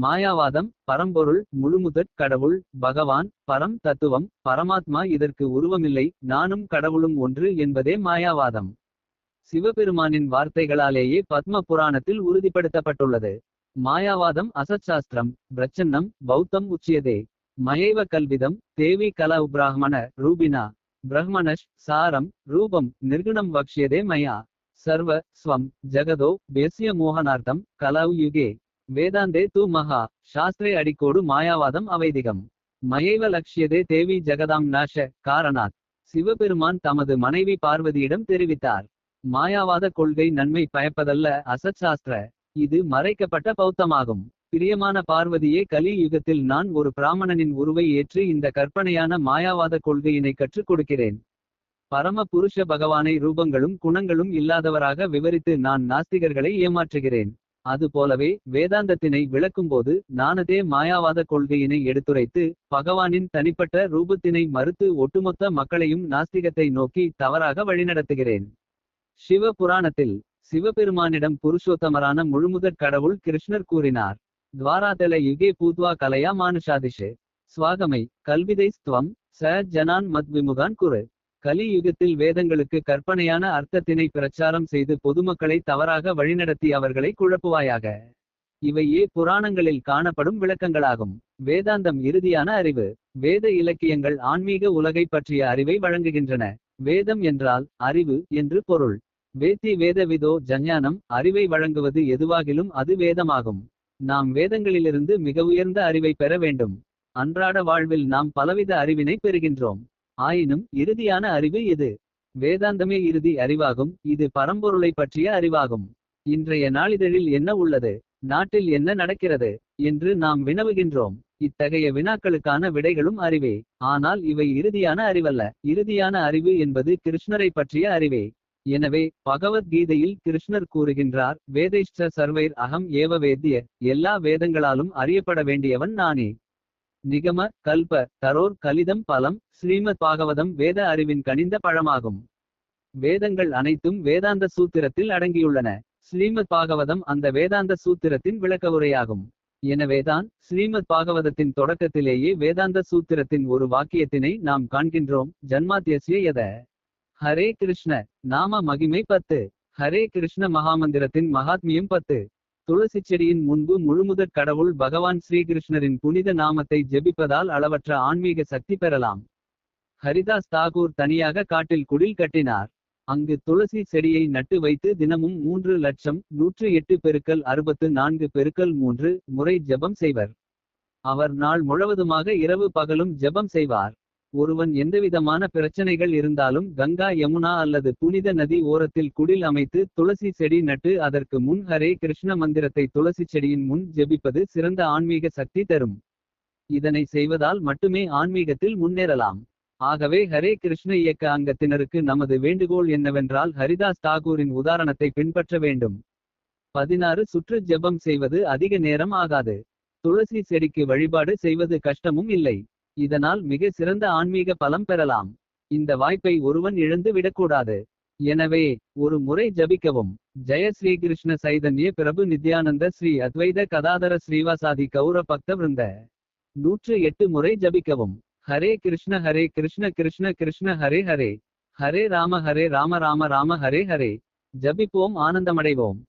மாயாவாதம் பரம்பொருள் முழுமுதற் கடவுள் பகவான் பரம் தத்துவம் பரமாத்மா இதற்கு உருவமில்லை நானும் கடவுளும் ஒன்று என்பதே மாயாவாதம். சிவபெருமானின் வார்த்தைகளாலேயே பத்ம புராணத்தில் உறுதிப்படுத்தப்பட்டுள்ளது. மாயாவாதம் அசச்சாஸ்திரம் பிரச்சன்னம் பௌத்தம் உச்சியதே. மயைவ கல்விதம் தேவி கல உப்ராஹ்மண ரூபினா. பிரஹ்மணஷ் சாரம் ரூபம் நிர்குணம் வக்ஷியதே மயா. சர்வ ஸ்வம் ஜகதோ பேசிய மோகனார்த்தம் கலவு யுகே. வேதாந்தே தூ மகா சாஸ்திரே அடிக்கோடு மாயாவாதம் அவைதிகம். மயைவ லட்சியதே தேவி ஜெகதாம் நாஷ காரணாத். சிவபெருமான் தமது மனைவி பார்வதியிடம் தெரிவித்தார். மாயாவாத கொள்கை நன்மை பயப்பதல்ல அசத் சாஸ்திர இது மறைக்கப்பட்ட பௌத்தமாகும். பிரியமான பார்வதியே கலி யுகத்தில் நான் ஒரு பிராமணனின் உருவை ஏற்று இந்த கற்பனையான மாயாவாத கொள்கையினை கற்றுக் கொடுக்கிறேன். பரம புருஷ பகவானை ரூபங்களும் குணங்களும் இல்லாதவராக விவரித்து நான் நாஸ்திகர்களை ஏமாற்றுகிறேன். அதுபோலவே வேதாந்தத்தினை விளக்கும்போது நானதே மாயாவாத கொள்கையினை எடுத்துரைத்து பகவானின் தனிப்பட்ட ரூபத்தினை மறுத்து ஒட்டுமொத்த மக்களையும் நாஸ்திகத்தை நோக்கி தவறாக வழிநடத்துகிறேன். சிவ புராணத்தில் சிவபெருமானிடம் புருஷோத்தமரான முழுமுதற் கடவுள் கிருஷ்ணர் கூறினார். துவாராதல யுகே பூத்வா கலையா மானுஷாதிஷு. ஸ்வாகமை கல்விதை ஸ்துவம் ச ஜனான் மத் விமுகான் குரு. கலி யுகத்தில் வேதங்களுக்கு கற்பனையான அர்த்தத்தினை பிரச்சாரம் செய்து பொதுமக்களை தவறாக வழிநடத்தி அவர்களை குழப்புவாயாக. இவையே புராணங்களில் காணப்படும் விளக்கங்களாகும். வேதாந்தம் இறுதியான அறிவு வேத இலக்கியங்கள் ஆன்மீக உலகை பற்றிய அறிவை வழங்குகின்றன. வேதம் என்றால் அறிவு என்று பொருள். வேத்தி வேதவிதோ ஜஞ்ஞானம் அறிவை வழங்குவது எதுவாகிலும் அது வேதமாகும். நாம் வேதங்களிலிருந்து மிக உயர்ந்த அறிவை பெற வேண்டும். அன்றாட வாழ்வில் நாம் பலவித அறிவினை பெறுகின்றோம். ஆயினும் இறுதியான அறிவு இது. வேதாந்தமே இறுதி அறிவாகும் இது பரம்பொருளை பற்றிய அறிவாகும். இன்றைய நாளிதழில் என்ன உள்ளது நாட்டில் என்ன நடக்கிறது என்று நாம் வினவுகின்றோம். இத்தகைய வினாக்களுக்கான விடைகளும் அறிவே ஆனால் இவை இறுதியான அறிவல்ல. இறுதியான அறிவு என்பது கிருஷ்ணரை பற்றிய அறிவே. எனவே பகவத்கீதையில் கிருஷ்ணர் கூறுகின்றார் வேதைஷ்ட சர்வைர் அகம் ஏவ வேத்திய எல்லா வேதங்களாலும் அறியப்பட வேண்டியவன் நானே. நிகம கல்ப தரோர் கலிதம் பலம் ஸ்ரீமத் பாகவதம் வேத அறிவின் கனிந்த பழமாகும். வேதங்கள் அனைத்தும் வேதாந்த சூத்திரத்தில் அடங்கியுள்ளன. ஸ்ரீமத் பாகவதம் அந்த வேதாந்த சூத்திரத்தின் விளக்க உரையாகும் எனவேதான் ஸ்ரீமத் பாகவதத்தின் தொடக்கத்திலேயே வேதாந்த சூத்திரத்தின் ஒரு வாக்கியத்தினை நாம் காண்கின்றோம். ஜன்மாத்தியசிய எத ஹரே கிருஷ்ண. நாம மகிமை பத்து. ஹரே கிருஷ்ண மகாமந்திரத்தின் மகாத்மியம் பத்து. துளசி செடியின் முன்பு முழுமுதற் கடவுள் பகவான் ஸ்ரீகிருஷ்ணரின் புனித நாமத்தை ஜெபிப்பதால் அளவற்ற ஆன்மீக சக்தி பெறலாம். ஹரிதாஸ் தாகூர் தனியாக காட்டில் குடில் கட்டினார். அங்கு துளசி செடியை நட்டு வைத்து தினமும் மூன்று லட்சம் நூற்று எட்டு பெருக்கல் அறுபத்து நான்கு பெருக்கல் மூன்று முறை ஜெபம் செய்வர். அவர் நாள் முழுவதுமாக இரவு பகலும் ஜெபம் செய்வார். ஒருவன் எந்தவிதமான பிரச்சனைகள் இருந்தாலும் கங்கா யமுனா அல்லது புனித நதி ஓரத்தில் குடில் அமைத்து துளசி செடி நட்டு அதற்கு முன் ஹரே கிருஷ்ண மந்திரத்தை துளசி செடியின் முன் ஜெபிப்பது சிறந்த ஆன்மீக சக்தி தரும். இதனை செய்வதால் மட்டுமே ஆன்மீகத்தில் முன்னேறலாம். ஆகவே ஹரே கிருஷ்ண இயக்க அங்கத்தினருக்கு நமது வேண்டுகோள் என்னவென்றால் ஹரிதாஸ் தாகூரின் உதாரணத்தை பின்பற்ற வேண்டும். பதினாறு சுற்று ஜெபம் செய்வது அதிக நேரம் ஆகாது. துளசி செடிக்கு வழிபாடு செய்வது கஷ்டமும் இல்லை. இதனால் மிக சிறந்த ஆன்மீக பலம் பெறலாம். இந்த வாய்ப்பை ஒருவன் இழந்து விடக்கூடாது. எனவே ஒரு முறை ஜபிக்கவும். ஜெய ஸ்ரீ கிருஷ்ண சைதன்ய பிரபு நித்யானந்த ஸ்ரீ அத்வைத கதாதர ஸ்ரீவாசாதி கௌர பக்த விருந்த நூற்று எட்டு முறை ஜபிக்கவும். ஹரே கிருஷ்ண ஹரே கிருஷ்ண கிருஷ்ண கிருஷ்ண ஹரே ஹரே. ஹரே ராம ஹரே ராம ராம ராம ஹரே ஹரே. ஜபிப்போம் ஆனந்தமடைவோம்.